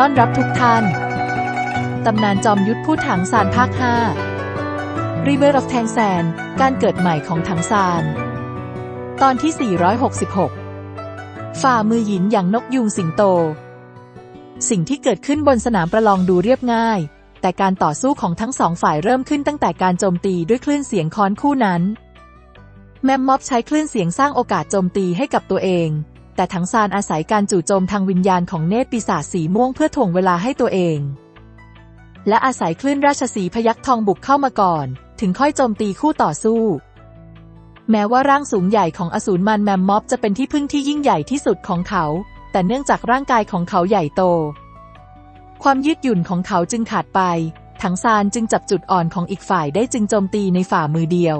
ต้อนรับทุกท่าน ตำนานจอมยุทธผู้ถังซานภาค 5 River of Tang San การเกิดใหม่ของถังซาน ตอนที่ 466 ฝ่ามือหยินอย่างนกยุงสิงโต สิ่งที่เกิดขึ้นบนสนามประลองดูเรียบง่าย แต่การต่อสู้ของทั้งสองฝ่ายเริ่มขึ้นตั้งแต่การโจมตีด้วยคลื่นเสียงค้อนคู่นั้น แมมม็อบใช้คลื่นเสียงสร้างโอกาสโจมตีให้กับตัวเอง แต่ถังซานอาศัยการจู่โจมทางวิญญาณของเนตรปีศาจสีม่วงเพื่อถ่วงเวลาให้ตัวเอง และอาศัยคลื่นราชสีพยักทองบุกเข้ามาก่อน ถึงค่อยโจมตีคู่ต่อสู้ แม้ว่าร่างสูงใหญ่ของอสูรมันแมมม็อบจะเป็นที่พึ่งที่ยิ่งใหญ่ที่สุดของเขา แต่เนื่องจากร่างกายของเขาใหญ่โต ความยืดหยุ่นของเขาจึงขาดไป ถังซานจึงจับจุดอ่อนของอีกฝ่ายได้จึงโจมตีในฝ่ามือเดียว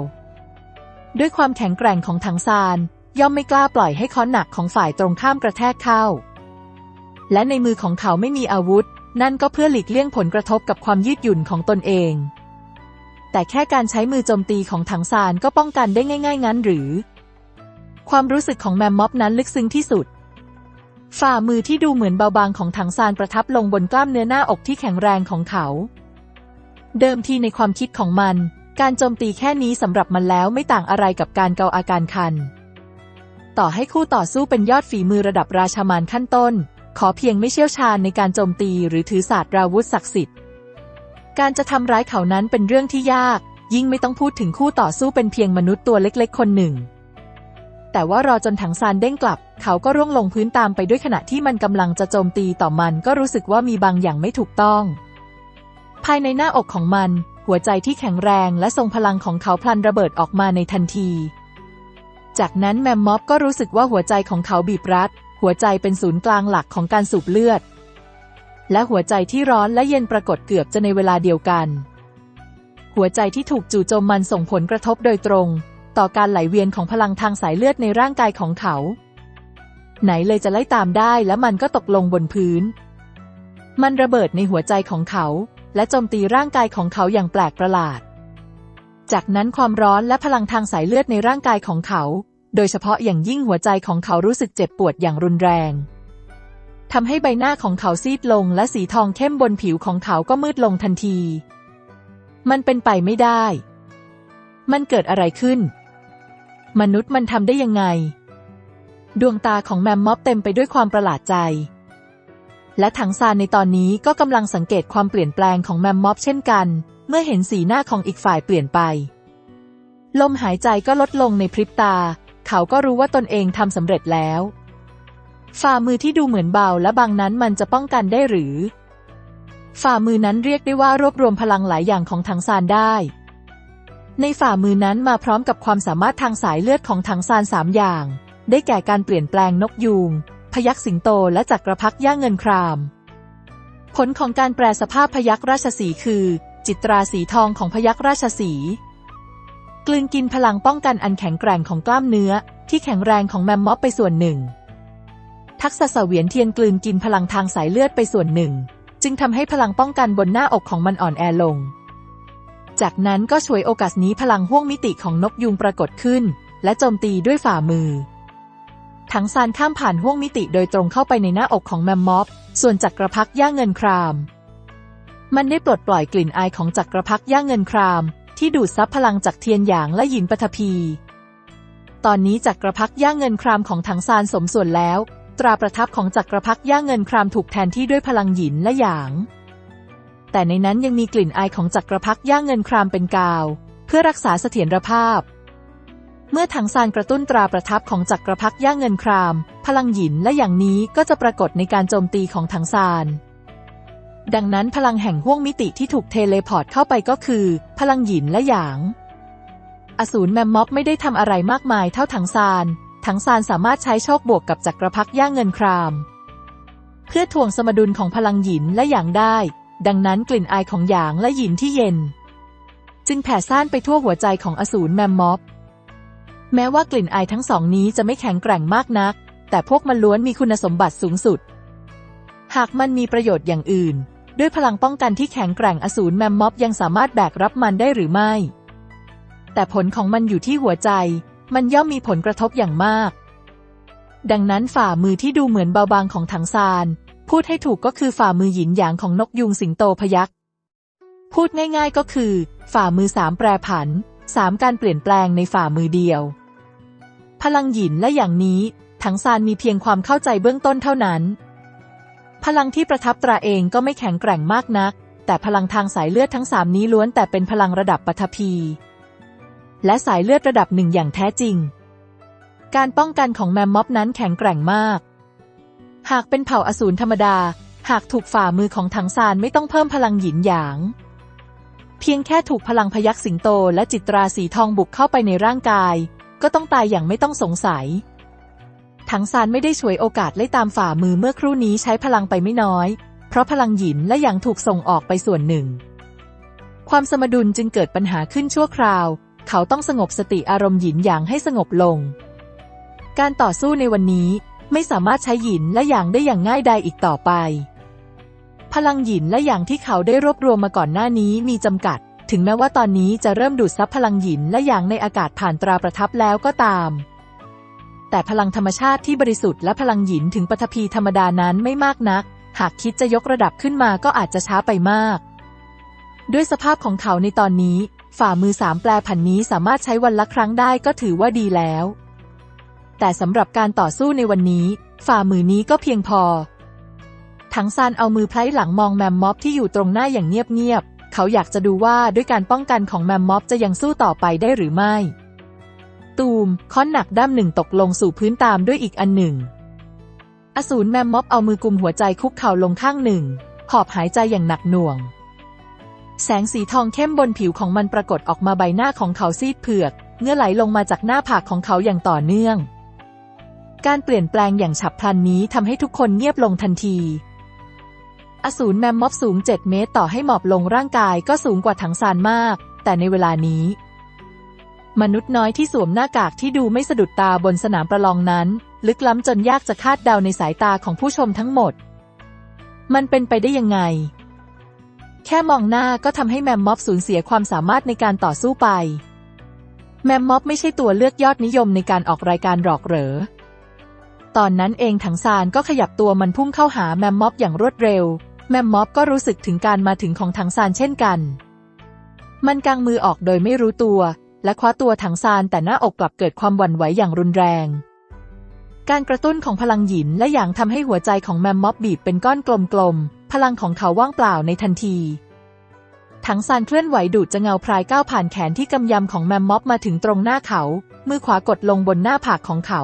ด้วยความแข็งแกร่งของถังซาน ย่อมไม่กล้าปล่อยให้ค้อนหนักของฝ่ายตรงข้ามกระแทกเข้า และในมือของเขาไม่มีอาวุธ นั่นก็เพื่อหลีกเลี่ยงผลกระทบกับความยืดหยุ่นของตนเอง แต่แค่การใช้มือโจมตีของถังซานก็ป้องกันได้ง่าย ๆ งั้นหรือ ความรู้สึกของแมมม็อบนั้นลึกซึ้งที่สุด ฝ่ามือที่ดูเหมือนเบาบางของถังซานประทับลงบนกล้ามเนื้อหน้าอกที่แข็งแรงของเขา เดิมทีในความคิดของมัน การโจมตีแค่นี้สำหรับมันแล้วไม่ต่างอะไรกับการเกาอาการคัน ต่อให้คู่ต่อสู้เป็นยอดฝีมือระดับราชามานขั้นต้น ขอเพียงไม่เชี่ยวชาญในการโจมตีหรือถือศาสตราวุธศักดิ์สิทธิ์ การจะทำร้ายเขานั้นเป็นเรื่องที่ยาก ยิ่งไม่ต้องพูดถึงคู่ต่อสู้เป็นเพียงมนุษย์ตัวเล็กๆ คนหนึ่ง แต่ว่ารอจนถังซานเด้งกลับ เขาก็ร่วงลงพื้นตามไปด้วยขณะที่มันกำลังจะโจมตีต่อมันก็รู้สึกว่ามีบางอย่างไม่ถูกต้อง ภายในหน้าอกของมัน หัวใจที่แข็งแรงและทรงพลังของเขาพลันระเบิดออกมาในทันที จากนั้นแมมม็อบก็รู้สึกว่าหัวใจของเขาบีบรัด หัวใจเป็นศูนย์กลางหลักของการสูบเลือด และหัวใจที่ร้อนและเย็นปรากฏเกือบจะในเวลาเดียวกัน หัวใจที่ถูกจู่โจมมันส่งผลกระทบโดยตรง ต่อการไหลเวียนของพลังทางสายเลือดในร่างกายของเขา ไหนเลยจะไล่ตามได้และมันก็ตกลงบนพื้น มันระเบิดในหัวใจของเขา และโจมตีร่างกายของเขาอย่างแปลกประหลาดจากนั้นความร้อนและพลังทางสายเลือดในร่างกายของเขา โดยเฉพาะอย่างยิ่งหัวใจของเขารู้สึกเจ็บปวดอย่างรุนแรงทำให้ใบหน้าของเขาซีดลงและสีทองเข้มบนผิวของเขาก็มืดลงทันที มันเป็นไปไม่ได้ มันเกิดอะไรขึ้น มนุษย์มันทำได้ยังไง ดวงตาของแมมม็อบเต็มไปด้วยความประหลาดใจ และถังซานในตอนนี้ก็กำลังสังเกตความเปลี่ยนแปลงของแมมม็อบเช่นกัน เมื่อเห็นสีหน้าของอีกฝ่ายเปลี่ยนไป ลมหายใจก็ลดลงในพริบตา เขาก็รู้ว่าตนเองทำสำเร็จแล้ว ฝ่ามือที่ดูเหมือนเบาและบางนั้นมันจะป้องกันได้หรือ ฝ่ามือนั้นเรียกได้ว่ารวบรวมพลังหลายอย่างของถังซานได้ ในฝ่ามือนั้นมาพร้อมกับความสามารถทางสายเลือดของถังซานสามอย่าง ได้แก่การเปลี่ยนแปลงนกยูงพยักสิงโตและจักรพรรดิย่าเงินคราม ผลของการแปลสภาพพยักราชสีคือ จิตราสีทองของพยักราชสี กลืนกินพลังป้องกันอันแข็งแกร่งของกล้ามเนื้อ ที่แข็งแรงของแมมม็อบไปส่วนหนึ่ง ทักษะเสวียนเทียนกลืนกินพลังทางสายเลือดไปส่วนหนึ่ง จึงทำให้พลังป้องกันบนหน้าอกของมันอ่อนแอลง จากนั้นก็ช่วยโอกาสนี้พลังห้วงมิติของนกยุงปรากฏขึ้น และโจมตีด้วยฝ่ามือ ถังซานข้ามผ่านห้วงมิติโดยตรงเข้าไปในหน้าอกของแมมม็อบส่วนจักรพรรดิย่าเงินคราม มันได้ปลดปล่อยกลิ่นอายของจักรพรรดิย่าเงินคราม ที่ดูดซับพลังจากเทียนหยางและหยินปฐพี ตอนนี้จักรพรรดิย่าเงินครามของถังซานสมส่วนแล้ว ตราประทับของจักรพรรดิย่าเงินครามถูกแทนที่ด้วยพลังหยินและหยาง แต่ในนั้นยังมีกลิ่นอายของจักรพรรดิย่าเงินครามเป็นกาว เพื่อรักษาเสถียรภาพ เมื่อถังซานกระตุ้นตราประทับของจักรพรรดิย่าเงินคราม พลังหยินและอย่างนี้ก็จะปรากฏในการโจมตีของถังซาน ดังนั้นพลังแห่งห้วงมิติที่ถูกเทเลพอร์ตเข้าไปก็คือ พลังหยินและหยาง อสูรแมมม็อบไม่ได้ทำอะไรมากมายเท่าถังซานถังซานสามารถใช้โชคบวกกับจักรพรรดิย่างเงินคราม เพื่อถ่วงสมดุลของพลังหยินและหยางได้ ดังนั้นกลิ่นอายของหยางและหยินที่เย็น จึงแผ่ซ่านไปทั่วหัวใจของอสูรแมมม็อบแม้ว่ากลิ่นอายทั้งสองนี้จะไม่แข็งแกร่งมากนัก แต่พวกมันล้วนมีคุณสมบัติสูงสุด หากมันมีประโยชน์อย่างอื่น ด้วยพลังป้องกันที่แข็งแกร่งอสูรแมมม็อบยังสามารถแบกรับมันได้หรือไม่ แต่ผลของมันอยู่ที่หัวใจ มันย่อมมีผลกระทบอย่างมาก ดังนั้นฝ่ามือที่ดูเหมือนเบาบางของถังซาน พูดให้ถูกก็คือฝ่ามือหยินหยางของนกยุงสิงโตพยักพูดง่าย ๆก็คือ ฝ่ามือสามแปรผันสามการเปลี่ยนแปลงในฝ่ามือเดียว พลังหยินและอย่างนี้ถังซานมีเพียงความเข้าใจเบื้องต้นเท่านั้น พลังที่ประทับตราเองก็ไม่แข็งแกร่งมากนัก แต่พลังทางสายเลือดทั้งสามนี้ล้วนแต่เป็นพลังระดับปฐพี และสายเลือดระดับหนึ่งอย่างแท้จริง การป้องกันของแมมม็อบนั้นแข็งแกร่งมาก หากเป็นเผ่าอสูรธรรมดา หากถูกฝ่ามือของถังซานไม่ต้องเพิ่มพลังหยินหยาง เพียงแค่ถูกพลังพยักสิงโตและจิตราสีทองบุกเข้าไปในร่างกาย ก็ต้องตายอย่างไม่ต้องสงสัย ถังซานไม่ได้ฉวยโอกาสไล่ตามฝ่ามือเมื่อครู่นี้ใช้พลังไปไม่น้อย เพราะพลังหยินและหยางถูกส่งออกไปส่วนหนึ่ง ความสมดุลจึงเกิดปัญหาขึ้นชั่วคราว เขาต้องสงบสติอารมณ์หยินหยางให้สงบลง การต่อสู้ในวันนี้ไม่สามารถใช้หยินและหยางได้อย่างง่ายดายอีกต่อไป พลังหยินและหยางที่เขาได้รวบรวมมาก่อนหน้านี้มีจำกัด ถึงแม้ว่าตอนนี้จะเริ่มดูดซับพลังหยินและหยางในอากาศผ่านตราประทับแล้วก็ตาม แต่พลังธรรมชาติที่บริสุทธิ์และพลังหยินถึงปฐพีธรรมดานั้นไม่มากนัก หากคิดจะยกระดับขึ้นมาก็อาจจะช้าไปมาก ด้วยสภาพของเขาในตอนนี้ ฝ่ามือสามแปลผันนี้สามารถใช้วันละครั้งได้ก็ถือว่าดีแล้ว แต่สำหรับการต่อสู้ในวันนี้ ฝ่ามือนี้ก็เพียงพอถังซานเอามือไพล่หลังมองแมมม็อบที่อยู่ตรงหน้าอย่างเงียบๆเขาอยากจะดูว่าด้วยการป้องกันของแมมม็อบจะยังสู้ต่อไปได้หรือไม่ ตูมค้อนหนักด้ามหนึ่งตกลงสู่พื้นตามด้วยอีกอันหนึ่ง อสูรแมมม็อบเอามือกุมหัวใจคุกเข่าลงข้างหนึ่งหอบหายใจอย่างหนักหน่วง แสงสีทองเข้มบนผิวของมันปรากฏออกมาใบหน้าของเขาซีดเผือกเงื่อไหลลงมาจากหน้าผากของเขาอย่างต่อเนื่อง การเปลี่ยนแปลงอย่างฉับพลันนี้ทำให้ทุกคนเงียบลงทันที อสูรแมมม็อบสูง 7 เมตร ต่อให้หมอบลงร่างกายก็สูงกว่าถังซานมาก แต่ในเวลานี้ มนุษย์น้อยที่สวมหน้ากากที่ดูไม่สะดุดตาบนสนามประลองนั้น ลึกล้ำจนยากจะคาดเดาในสายตาของผู้ชมทั้งหมด มันเป็นไปได้ยังไง แค่มองหน้าก็ทำให้แมมม็อบสูญเสียความสามารถในการต่อสู้ไป แมมม็อบไม่ใช่ตัวเลือกยอดนิยมในการออกรายการหลอกเหรอ ตอนนั้นเองถังซานก็ขยับตัวมันพุ่งเข้าหาแมมม็อบอย่างรวดเร็ว แมมม็อบก็รู้สึกถึงการมาถึงของถังซานเช่นกัน มันกางมือออกโดยไม่รู้ตัว และคว้าตัวถังซานแต่หน้าอกกลับเกิดความหวั่นไหวอย่างรุนแรง การกระตุ้นของพลังหยินและหยางทำให้หัวใจของแมมม็อบบีบเป็นก้อนกลมๆ พลังของเขาว่างเปล่าในทันทีถังซานเคลื่อนไหวดูดจะเงาพรายก้าวผ่านแขนที่กำยำของแมมม็อบมาถึงตรงหน้าเขา มือขวากดลงบนหน้าผากของเขา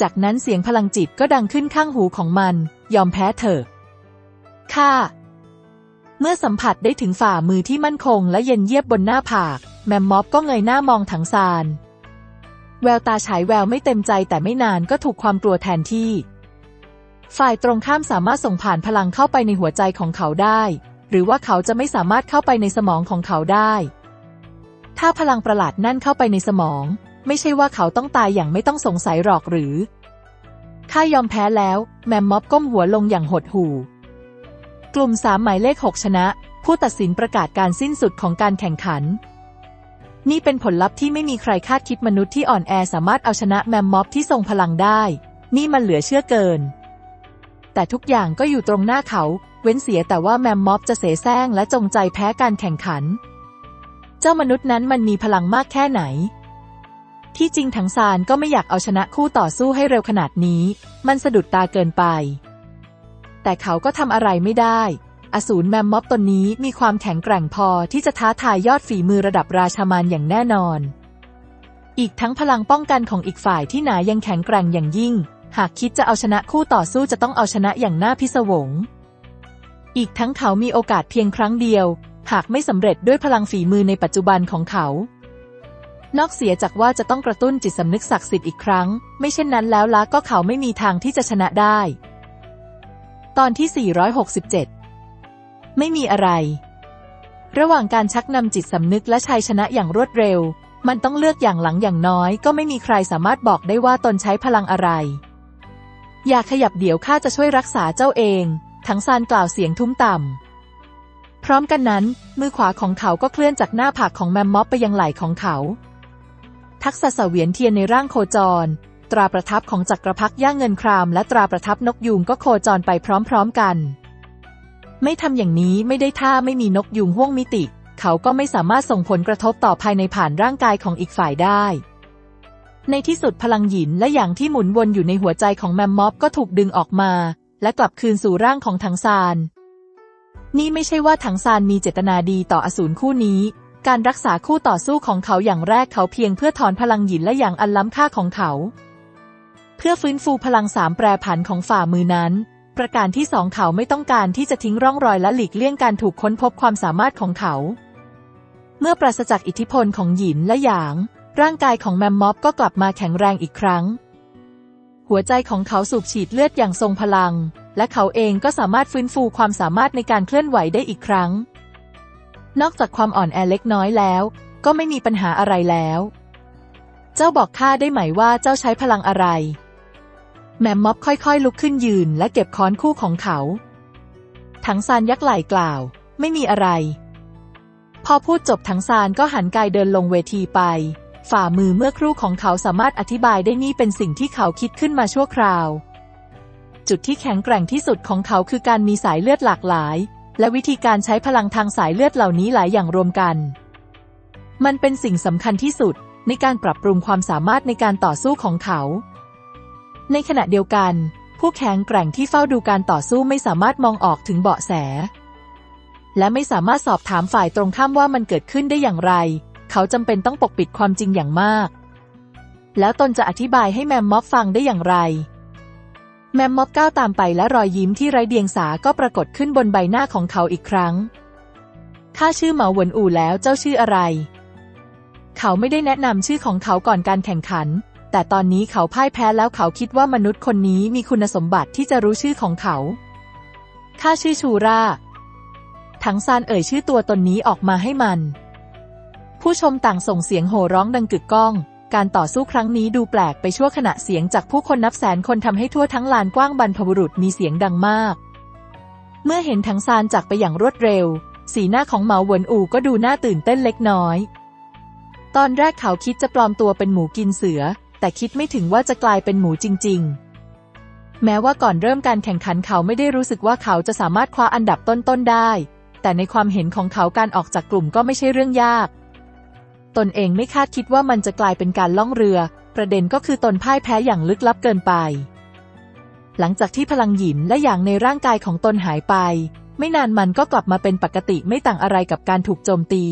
จากนั้นเสียงพลังจิตก็ดังขึ้นข้างหูของมัน ยอมแพ้เถอะค่ะ เมื่อสัมผัสได้ถึงฝ่ามือที่มั่นคงและเย็นเยียบบนหน้าผาก แมมมอบก็เงยหน้ามองถังซาน แววตาฉายแววไม่เต็มใจแต่ไม่นานก็ถูกความกลัวแทนที่ ฝ่ายตรงข้ามสามารถส่งผ่านพลังเข้าไปในหัวใจของเขาได้ หรือว่าเขาจะไม่สามารถเข้าไปในสมองของเขาได้ ถ้าพลังประหลาดนั่นเข้าไปในสมอง ไม่ใช่ว่าเขาต้องตายอย่างไม่ต้องสงสัยหรอกหรือข้ายอมแพ้แล้ว แมมมอบก้มหัวลงอย่างหดหู่ กลุ่มสามหมายเลขหกชนะ ผู้ตัดสินประกาศการสิ้นสุดของการแข่งขัน นี่เป็นผลลัพธ์ที่ไม่มีใครคาดคิดมนุษย์ที่อ่อนแอสามารถเอาชนะแมมม็อบที่ทรงพลังได้ นี่มันเหลือเชื่อเกิน แต่ทุกอย่างก็อยู่ตรงหน้าเขา เว้นเสียแต่ว่าแมมม็อบจะเสแสร้งและจงใจแพ้การแข่งขัน เจ้ามนุษย์นั้นมันมีพลังมากแค่ไหนที่จริงถังซานก็ไม่อยากเอาชนะคู่ต่อสู้ให้เร็วขนาดนี้ มันสะดุดตาเกินไป แต่เขาก็ทำอะไรไม่ได้ อสูรแมมม็อบตนนี้มีความแข็งแกร่งพอที่จะท้าทายยอดฝีมือระดับราชามานอย่างแน่นอน อีกทั้งพลังป้องกันของอีกฝ่ายที่หนายังแข็งแกร่งอย่างยิ่ง หากคิดจะเอาชนะคู่ต่อสู้จะต้องเอาชนะอย่างน่าพิศวง อีกทั้งเขามีโอกาสเพียงครั้งเดียว หากไม่สำเร็จด้วยพลังฝีมือในปัจจุบันของเขานอกเสียจากว่าจะต้องกระตุ้นจิตสำนึกศักดิ์สิทธิ์อีกครั้ง ไม่เช่นนั้นแล้วละก็เขาไม่มีทางที่จะชนะได้ ตอนที่ 467 ไม่มีอะไร ระหว่างการชักนำจิตสำนึกและชัยชนะอย่างรวดเร็ว มันต้องเลือกอย่างหลังอย่างน้อย ก็ไม่มีใครสามารถบอกได้ว่าตนใช้พลังอะไร อย่าขยับเดี๋ยวข้าจะช่วยรักษาเจ้าเอง ทั้งซานกล่าวเสียงทุ้มต่ำ พร้อมกันนั้น มือขวาของเขาก็เคลื่อนจากหน้าผากของแมมม็อบไปยังไหล่ของเขา ทักษะเสวียนเทียนในร่างโคจร ตราประทับของจักรพรรดิย่าเงินคราม และตราประทับนกยูงก็โคจรไปพร้อมๆกัน ไม่ทำอย่างนี้ไม่ได้ถ้าไม่มีนกยูงห่วงมิติ เขาก็ไม่สามารถส่งผลกระทบต่อภายในผ่านร่างกายของอีกฝ่ายได้ ในที่สุดพลังหยินและอย่างที่หมุนวนอยู่ในหัวใจของแมมมอบก็ถูกดึงออกมา และกลับคืนสู่ร่างของถังซาน นี่ไม่ใช่ว่าถังซานมีเจตนาดีต่ออสูรคู่นี้การรักษาคู่ต่อสู้ของเขาอย่างแรกเขาเพียงเพื่อถอนพลังหยินและอย่างอันล้ำค่าของเขา เพื่อฟื้นฟูพลังสามแปรผันของฝ่ามือนั้น ประการที่สองเขาไม่ต้องการที่จะทิ้งร่องรอยและหลีกเลี่ยงการถูกค้นพบความสามารถของเขา เมื่อปราศจากอิทธิพลของหยินและหยาง ร่างกายของแมมม็อบก็กลับมาแข็งแรงอีกครั้ง หัวใจของเขาสูบฉีดเลือดอย่างทรงพลัง และเขาเองก็สามารถฟื้นฟูความสามารถในการเคลื่อนไหวได้อีกครั้ง นอกจากความอ่อนแอเล็กน้อยแล้ว ก็ไม่มีปัญหาอะไรแล้ว เจ้าบอกข้าได้ไหมว่าเจ้าใช้พลังอะไร แมมม็อบค่อยๆ ลุกขึ้นยืนและเก็บค้อนคู่ของเขา ถังซานยักไหล่กล่าว ไม่มีอะไร พอพูดจบถังซานก็หันกายเดินลงเวทีไป ฝ่ามือเมื่อครู่ของเขาสามารถอธิบายได้นี่เป็นสิ่งที่เขาคิดขึ้นมาชั่วคราว จุดที่แข็งแกร่งที่สุดของเขาคือการมีสายเลือดหลากหลาย และวิธีการใช้พลังทางสายเลือดเหล่านี้หลายอย่างรวมกัน มันเป็นสิ่งสำคัญที่สุดในการปรับปรุงความสามารถในการต่อสู้ของเขา ในขณะเดียวกัน ผู้แข็งแกร่งที่เฝ้าดูการต่อสู้ไม่สามารถมองออกถึงเบาะแส และไม่สามารถสอบถามฝ่ายตรงข้ามว่ามันเกิดขึ้นได้อย่างไร เขาจำเป็นต้องปกปิดความจริงอย่างมาก แล้วตนจะอธิบายให้แมมม็อบฟังได้อย่างไร แมมม็อบก้าวตามไปและรอยยิ้มที่ไร้เดียงสาก็ปรากฏขึ้นบนใบหน้าของเขาอีกครั้งข้าชื่อเหมาหวนอู่แล้วเจ้าชื่ออะไร เขาไม่ได้แนะนำชื่อของเขาก่อนการแข่งขัน แต่ตอนนี้เขาพ่ายแพ้แล้วเขาคิดว่ามนุษย์คนนี้มีคุณสมบัติที่จะรู้ชื่อของเขา ข้าชื่อชูราถังซานเอ่ยชื่อตัวตนนี้ออกมาให้มัน ผู้ชมต่างส่งเสียงโห่ร้องดังกึกก้อง การต่อสู้ครั้งนี้ดูแปลกไปชั่วขณะเสียงจากผู้คนนับแสนคนทำให้ทั่วทั้งลานกว้างบรรพบุรุษมีเสียงดังมาก เมื่อเห็นถังซานจากไปอย่างรวดเร็ว สีหน้าของเหมาเหวินอูก็ดูน่าตื่นเต้นเล็กน้อย ตอนแรกเขาคิดจะปลอมตัวเป็นหมูกินเสือ แต่คิดไม่ถึงว่าจะกลายเป็นหมูจริง ๆ แม้ว่าก่อนเริ่มการแข่งขันเขาไม่ได้รู้สึกว่าเขาจะสามารถคว้าอันดับต้นๆได้ แต่ในความเห็นของเขาการออกจากกลุ่มก็ไม่ใช่เรื่องยาก ตนเองไม่คาดคิดว่ามันจะกลายเป็นการล่องเรือ ประเด็นก็คือตนพ่ายแพ้อย่างลึกลับเกินไป หลังจากที่พลังหยินและอย่างในร่างกายของตนหายไป ไม่นานมันก็กลับมาเป็นปกติไม่ต่างอะไรกับการถูกโจมตี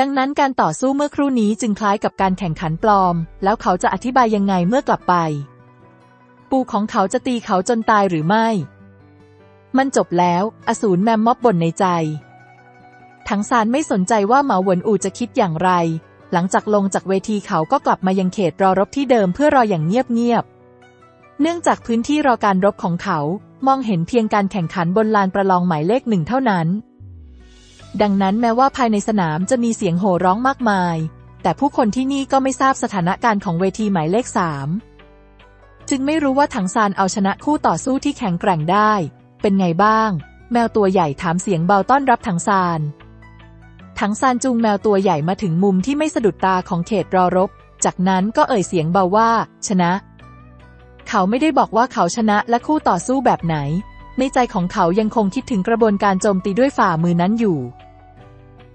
ดังนั้นการต่อสู้เมื่อครู่นี้จึงคล้ายกับการแข่งขันปลอม แล้วเขาจะอธิบายยังไงเมื่อกลับไป ปู่ของเขาจะตีเขาจนตายหรือไม่ มันจบแล้ว อสูรแมมม็อบบ่นในใจถังซานไม่สนใจว่าเหมาหวนอูจะคิดอย่างไร หลังจากลงจากเวทีเขาก็กลับมายังเขตรอรบที่เดิมเพื่อรออย่างเงียบๆ เนื่องจากพื้นที่รอการรบของเขา มองเห็นเพียงการแข่งขันบนลานประลองหมายเลขหนึ่งเท่านั้น ดังนั้นแม้ว่าภายในสนามจะมีเสียงโห่ร้องมากมาย แต่ผู้คนที่นี่ก็ไม่ทราบสถานการณ์ของเวทีหมายเลขสามจึงไม่รู้ว่าถังซานเอาชนะคู่ต่อสู้ที่แข็งแกร่งได้ เป็นไงบ้าง แมวตัวใหญ่ถามเสียงเบาต้อนรับถังซานถังซานจูงแมวตัวใหญ่มาถึงมุมที่ไม่สะดุดตาของเขตรอรบ จากนั้นก็เอ่ยเสียงเบาว่า ชนะ เขาไม่ได้บอกว่าเขาชนะและคู่ต่อสู้แบบไหน ในใจของเขายังคงคิดถึงกระบวนการโจมตีด้วยฝ่ามือนั้นอยู่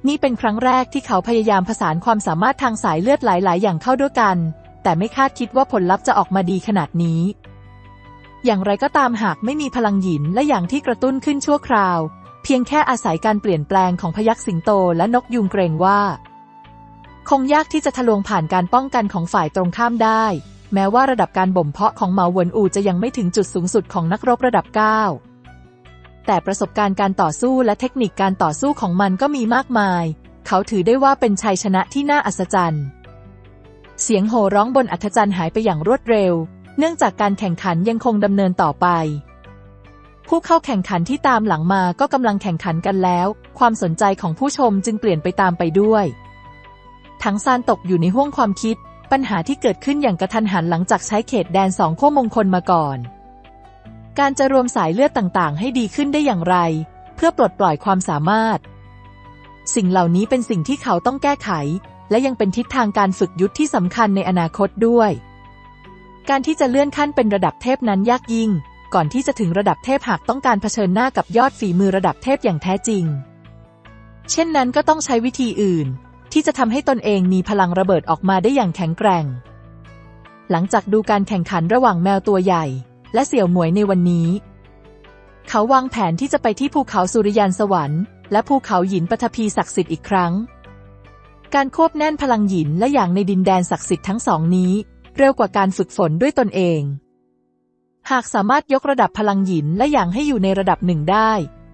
นี่เป็นครั้งแรกที่เขาพยายามผสานความสามารถทางสายเลือดหลาย ๆ อย่างเข้าด้วยกัน แต่ไม่คาดคิดว่าผลลัพธ์จะออกมาดีขนาดนี้ อย่างไรก็ตามหากไม่มีพลังหยินและอย่างที่กระตุ้นขึ้นชั่วคราว เพียงแค่อาศัยการเปลี่ยนแปลงของพยักสิงโตและนกยุงเกรงว่า คงยากที่จะทะลวงผ่านการป้องกันของฝ่ายตรงข้ามได้แม้ว่าระดับการบ่มเพาะของเหมาหวนอูจะยังไม่ถึงจุดสูงสุดของนักรบระดับ 9 แต่ประสบการณ์การต่อสู้และเทคนิคการต่อสู้ของมันก็มีมากมาย เขาถือได้ว่าเป็นชัยชนะที่น่าอัศจรรย์ เสียงโห่ร้องบนอัธจันทร์หายไปอย่างรวดเร็ว เนื่องจากการแข่งขันยังคงดำเนินต่อไป ผู้เข้าแข่งขันที่ตามหลังมาก็กำลังแข่งขันกันแล้ว ความสนใจของผู้ชมจึงเปลี่ยนไปตามไปด้วย ทั้งซานตกอยู่ในห้วงความคิด ปัญหาที่เกิดขึ้นอย่างกระทันหันหลังจากใช้เขตแดนสองขั้วมงคลมาก่อน การจะรวมสายเลือดต่างๆ ให้ดีขึ้นได้อย่างไร เพื่อปลดปล่อยความสามารถ สิ่งเหล่านี้เป็นสิ่งที่เขาต้องแก้ไข และยังเป็นทิศทางการฝึกยุทธที่สำคัญในอนาคตด้วย การที่จะเลื่อนขั้นเป็นระดับเทพนั้นยากยิ่ง ก่อนที่จะถึงระดับเทพหากต้องการเผชิญหน้ากับยอดฝีมือระดับเทพอย่างแท้จริง เช่นนั้นก็ต้องใช้วิธีอื่น ที่จะทำให้ตนเองมีพลังระเบิดออกมาได้อย่างแข็งแกร่ง หลังจากดูการแข่งขันระหว่างแมวตัวใหญ่ และเสี่ยวหมวยในวันนี้ เขาวางแผนที่จะไปที่ภูเขาสุริยันสวรรค์และภูเขาหยินปฐพีศักดิ์สิทธิ์อีกครั้ง การควบแน่นพลังหยินและอย่างในดินแดนศักดิ์สิทธิ์ทั้งสองนี้ เร็วกว่าการฝึกฝนด้วยตนเอง หากสามารถยกระดับพลังหยินและอย่างให้อยู่ในระดับหนึ่งได้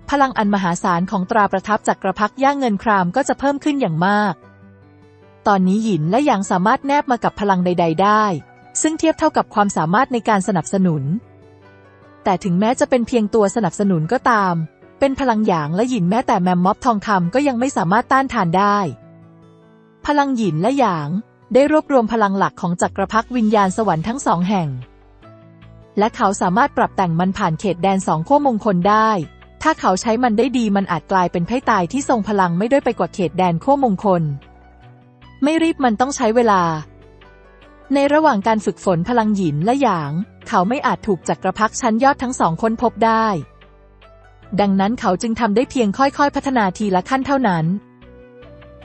พลังอันมหาศาลของตราประทับจากกระพักย่างเงินครามก็จะเพิ่มขึ้นอย่างมาก ตอนนี้หยินและหยางสามารถแนบมากับพลังใด ๆ ได้ ซึ่งเทียบเท่ากับความสามารถในการสนับสนุน แต่ถึงแม้จะเป็นเพียงตัวสนับสนุนก็ตาม เป็นพลังหยางและหยินแม้แต่แมมม็อบทองคำก็ยังไม่สามารถต้านทานได้ พลังหยินและหยางได้รวบรวมพลังหลักของจักรพรรดิวิญญาณสวรรค์ทั้งสองแห่ง และเขาสามารถปรับแต่งมันผ่านเขตแดนสองขั้วมงคลได้ ถ้าเขาใช้มันได้ดีมันอาจกลายเป็นไพ่ตายที่ทรงพลังไม่ด้อยไปกว่าเขตแดนขั้วมงคล ไม่รีบมันต้องใช้เวลา ในระหว่างการฝึกฝนพลังหยินและหยาง เขาไม่อาจถูกจักรพรรดิชั้นยอดทั้งสองค้นพบได้ ดังนั้นเขาจึงทำได้เพียงค่อยๆ พัฒนาทีละขั้นเท่านั้น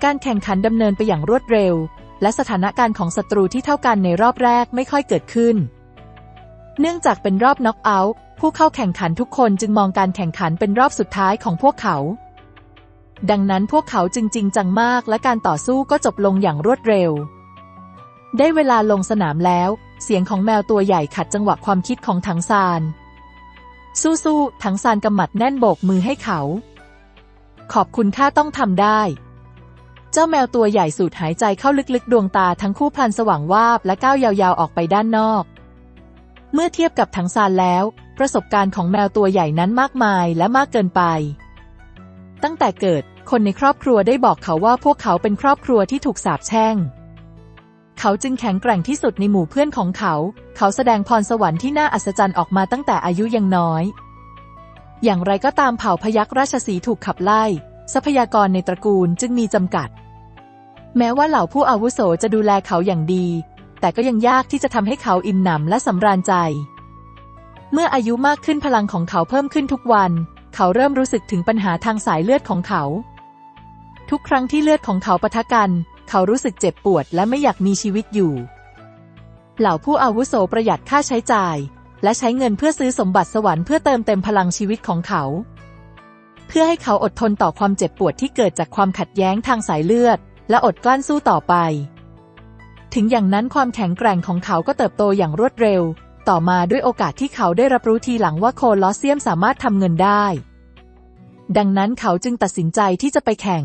การแข่งขันดำเนินไปอย่างรวดเร็ว และสถานการณ์ของศัตรูที่เท่ากันในรอบแรกไม่ค่อยเกิดขึ้น เนื่องจากเป็นรอบน็อกเอาท์ผู้เข้าแข่งขันทุกคนจึงมองการแข่งขันเป็นรอบสุดท้ายของพวกเขา ดังนั้นพวกเขาจึงจริงจังมากและการต่อสู้ก็จบลงอย่างรวดเร็ว ได้เวลาลงสนามแล้ว เสียงของแมวตัวใหญ่ขัดจังหวะความคิดของถังซาน สู้ๆถังซานกำหมัดแน่นโบกมือให้เขา ขอบคุณข้าต้องทำได้ เจ้าแมวตัวใหญ่สูดหายใจเข้าลึกๆ ดวงตาทั้งคู่พลันสว่างวาบและก้าวยาวๆออกไปด้านนอก เมื่อเทียบกับถังซานแล้ว ประสบการณ์ของแมวตัวใหญ่นั้นมากมายและมากเกินไป ตั้งแต่เกิดคนในครอบครัวได้บอกเขาว่าพวกเขาเป็นครอบครัวที่ถูกสาปแช่ง เขาจึงแข็งแกร่งที่สุดในหมู่เพื่อนของเขา เขาแสดงพรสวรรค์ที่น่าอัศจรรย์ออกมาตั้งแต่อายุยังน้อย อย่างไรก็ตามเผ่าพยัคฆ์ราชสีถูกขับไล่ ทรัพยากรในตระกูลจึงมีจำกัด แม้ว่าเหล่าผู้อาวุโสจะดูแลเขาอย่างดี แต่ก็ยังยากที่จะทำให้เขาอิ่มหนำและสำราญใจ เมื่ออายุมากขึ้นพลังของเขาเพิ่มขึ้นทุกวัน เขาเริ่มรู้สึกถึงปัญหาทางสายเลือดของเขา ทุกครั้งที่เลือดของเขาปะทะกัน เขารู้สึกเจ็บปวดและไม่อยากมีชีวิตอยู่ เหล่าผู้อาวุโสประหยัดค่าใช้จ่าย และใช้เงินเพื่อซื้อสมบัติสวรรค์เพื่อเติมเต็มพลังชีวิตของเขา เพื่อให้เขาอดทนต่อความเจ็บปวดที่เกิดจากความขัดแย้งทางสายเลือด และอดกลั้นสู้ต่อไป ถึงอย่างนั้นความแข็งแกร่งของเขาก็เติบโตอย่างรวดเร็ว ต่อมาด้วยโอกาสที่เขาได้รับรู้ทีหลังว่าโคลอสเซียมสามารถทำเงินได้ ดังนั้นเขาจึงตัดสินใจที่จะไปแข่ง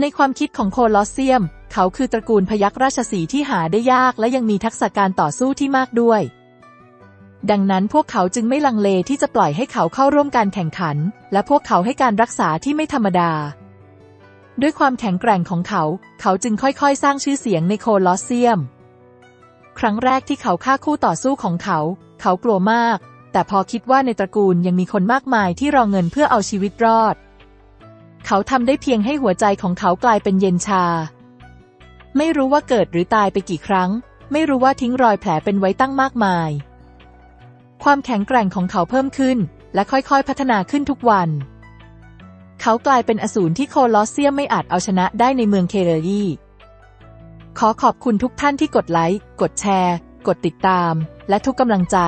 ในความคิดของโคลอสเซียม เขาคือตระกูลพยัคฆ์ราชสีที่หาได้ยากและยังมีทักษะการต่อสู้ที่มากด้วย ดังนั้นพวกเขาจึงไม่ลังเลที่จะปล่อยให้เขาเข้าร่วมการแข่งขัน และพวกเขาให้การรักษาที่ไม่ธรรมดา ด้วยความแข็งแกร่งของเขา เขาจึงค่อยๆ สร้างชื่อเสียงในโคลอสเซียม ครั้งแรกที่เขาฆ่าคู่ต่อสู้ของเขา เขากลัวมาก แต่พอคิดว่าในตระกูลยังมีคนมากมายที่รอเงินเพื่อเอาชีวิตรอด เขาทำได้เพียงให้หัวใจของเขากลายเป็นเย็นชา ไม่รู้ว่าเกิดหรือตายไปกี่ครั้ง ไม่รู้ว่าทิ้งรอยแผลเป็นไว้ตั้งมากมาย ความแข็งแกร่งของเขาเพิ่มขึ้น และค่อยๆพัฒนาขึ้นทุกวัน เขากลายเป็นอสูรที่โคลอสเซียมไม่อาจเอาชนะได้ในเมืองเคเรยีขอขอบคุณทุกท่านที่กดไลค์ กดแชร์ กดติดตาม และทุกกำลังใจ